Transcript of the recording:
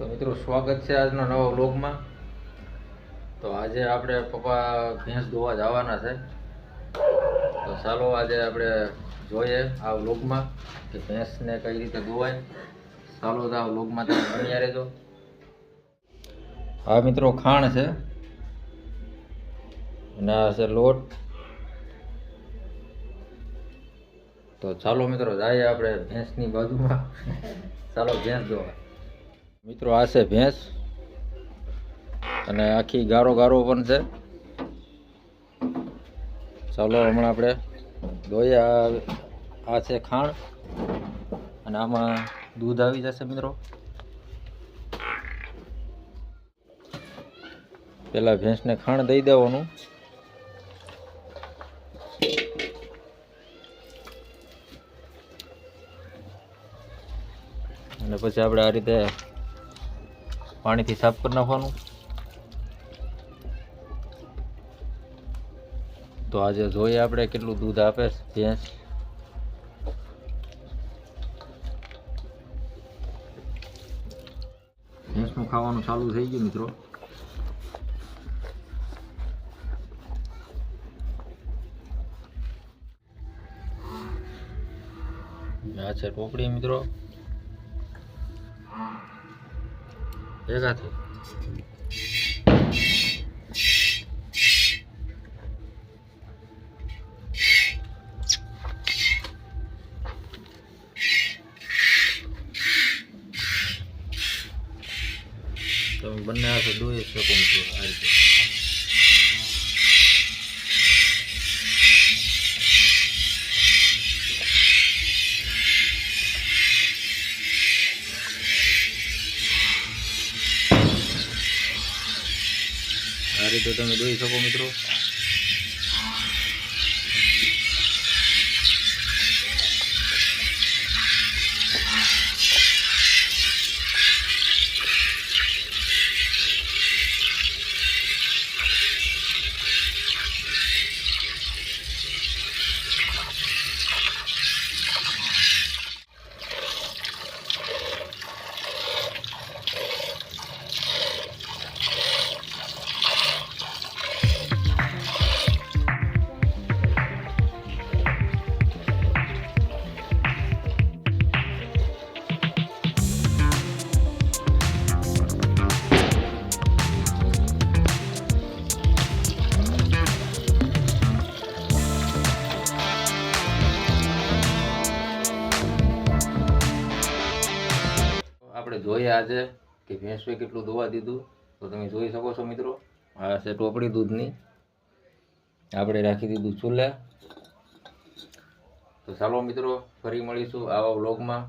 તો મિત્રો સ્વાગત છે આજના નવા વ્લોગમાં. તો આજે આપણે પપ્પા ભેંસ ધોવા જવાના છે. તો ચાલો આજે આપણે જોઈએ આ વ્લોગમાં કે ભેંસને કઈ રીતે ધોવાય. ચાલો તો આ વ્લોગમાં તમે બન્યા રહેજો. આ મિત્રો, ખાણ છે. અને આ છે લોટ. તો ચાલો મિત્રો, જઈએ આપણે ભેંસની બાજુમાં. ચાલો ભેંસ ધોવા. મિત્રો, આ છે ભેંસ અને આખી ગારો ગારો પણ છે. ચાલો, હમણાં આપણે દોઈએ. આ છે ખાણ અને આમાં દૂધ આવી જશે, મિત્રો. પેલા ભેંસને ખાણ દઈ દેવાનું. અને પછી આપણે આ રીતે પાણીથી સાફ કરી નાખવાનું. તો આજે જોઈએ આપણે કેટલું દૂધ આપે ભેંસ. ભેંસનું ખાવાનું ચાલુ થઈ ગયું મિત્રો. આ છે ટોપડી મિત્રો. ભેગા થઈ તમે બંને હાથે દોઈ શકો મિત્રો આ રીતે આ રીતે તમે જોઈ શકો મિત્રો. આપણે જોઈએ આજે કે ભેંસવે કેટલું દોવા દીધું. તો તમે જોઈ શકો છો મિત્રો, આ છે ટોપડી દૂધની. આપણે રાખી દીધું ચૂલે. તો ચાલો મિત્રો, ફરી મળીશું આવા વ્લોગમાં